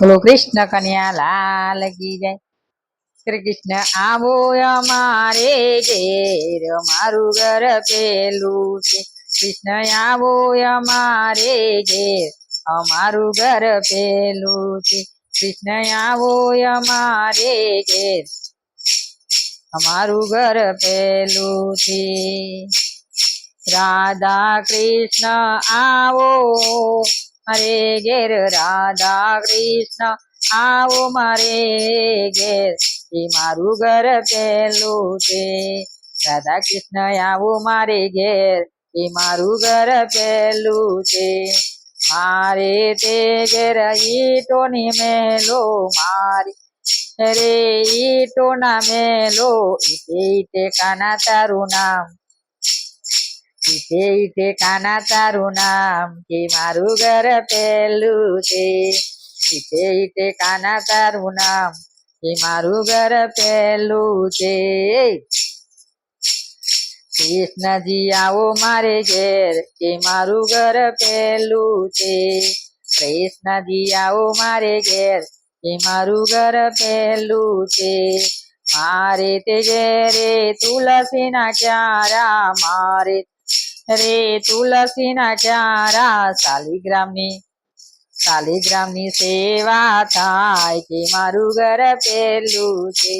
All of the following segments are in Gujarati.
બોલો કૃષ્ણ કન્યા લાલ કી જાય. શ્રી કૃષ્ણ આવો અમારે ઘેર મારું ઘર પેલું છે. કૃષ્ણ આવો અમારે ઘેર અમારું ઘર પેલું છે. કૃષ્ણ આવો અમારે ઘેર અમારું ઘર પેલું છે. રાધા કૃષ્ણ, આવો મારે ઘેર રાધા કૃષ્ણ, આવો મારે ઘેર. એ મારું ઘર પેલું છે. રાધા કૃષ્ણ, આવો મારે ઘેર. એ મારું ઘર પેલું છે. મારે તે ઘેર ઈટોની મેલો, મારી રે ઈટો ના મેલો ઈટે કાના તારું નામ. ઈટે ઈટે કાના તારું નામ કે મારું ઘર પેલું છે? ઈટે ઈટે કાના તારું નામ કે મારું ઘર પેલું છે? કૃષ્ણજી આવો મારે ઘેર કે મારું ઘર પેલું છે? કૃષ્ણજી આવો મારે ઘેર કે મારું ઘર પેલું છે? મારે તે ઘેરે તુલસીના ક્યારા, મારે રે તુલસીના ક્યારા શાલિગ્રામની શાલિગ્રામની સેવા થાય કે મારું ઘર પેલું છે.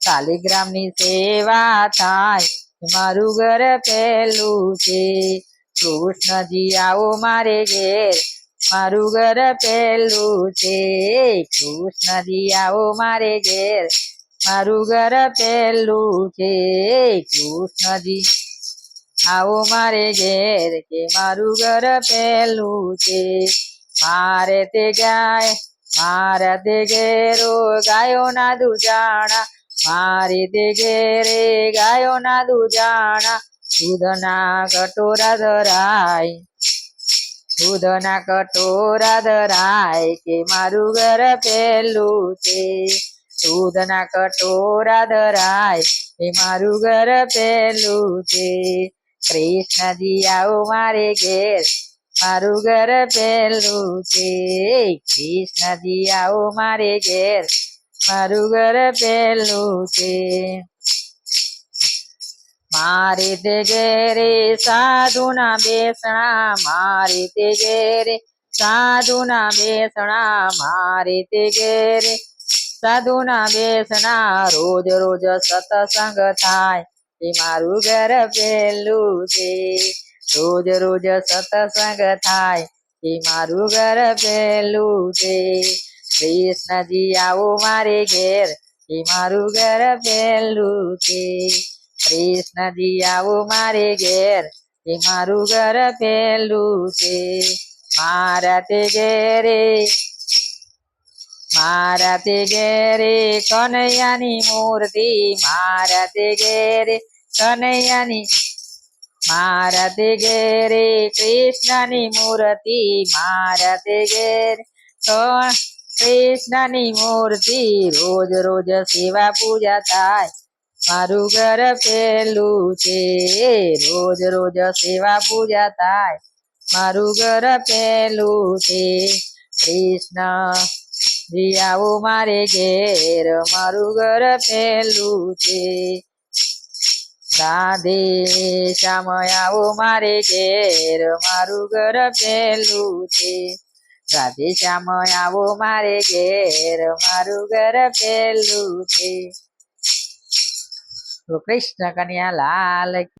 શાલિગ્રામની સેવા થાય મારું ઘર પેલું છે. કૃષ્ણજી આવો મારે ઘેર, મારું ઘર પેલું છે. કૃષ્ણજી આવો મારે ઘેર, મારું ઘર પેલું છે. કૃષ્ણજી આવો મારે ઘેર કે મારું ઘર પેલું છે. મારે તે ગાય, મારા તે ઘેરો ગાયો ના દુજાણા. મારે તે ઘેરે ગાયો ના દુજાણા. દૂધના કટોરા ધરાય, દૂધના કટોરા ધરાય કે મારું ઘર પેલું છે. દૂધના કટોરા ધરાય એ મારું ઘર પેલું છે. કૃષ્ણજી આવો મારે ઘેર, મારું ઘર પેલું છે. કૃષ્ણજી આવો મારે ઘેર, મારું ઘર પેલું છે. મારે તે ઘેરે સાધુના બેસણા, મારે તે ઘેરે સાધુના બેસણા, મારે તે ઘેરે સાધુના બેસણા. રોજ રોજ સત્સંગ થાય એ મારું ઘર પેલું છે. રોજ રોજ સતસંગ થાય એ મારું ઘર પેલું છે. કૃષ્ણજી આવો મારે ઘેર એ મારું ઘર પેલું છે. કૃષ્ણજી આવો મારે ઘેર એ મારું ઘર પેલું છે. મારા તે ઘેરે મારા તે ઘેરે કનૈયાની મૂર્તિ મારા તે ઘેરે કનૈયાની મારા તે ઘેરે કૃષ્ણની મૂર્તિ મારા તે ઘેરે કૃષ્ણની મૂર્તિ. રોજ રોજ સેવા પૂજા થાય, મારું ઘર પેલું છે. રોજ રોજ સેવા પૂજા થાય, મારું ઘર પેલું છે. કૃષ્ણ જી આવો મારે ઘેર, મારું ઘર પેલું છે. સાધે શ્યામ આવો મારે ઘેર, મારું ઘર પેલું છે. રાધે શ્યામ આવો મારે ઘેર, મારું ઘર પેલું છે. કૃષ્ણ કન્યા લાલ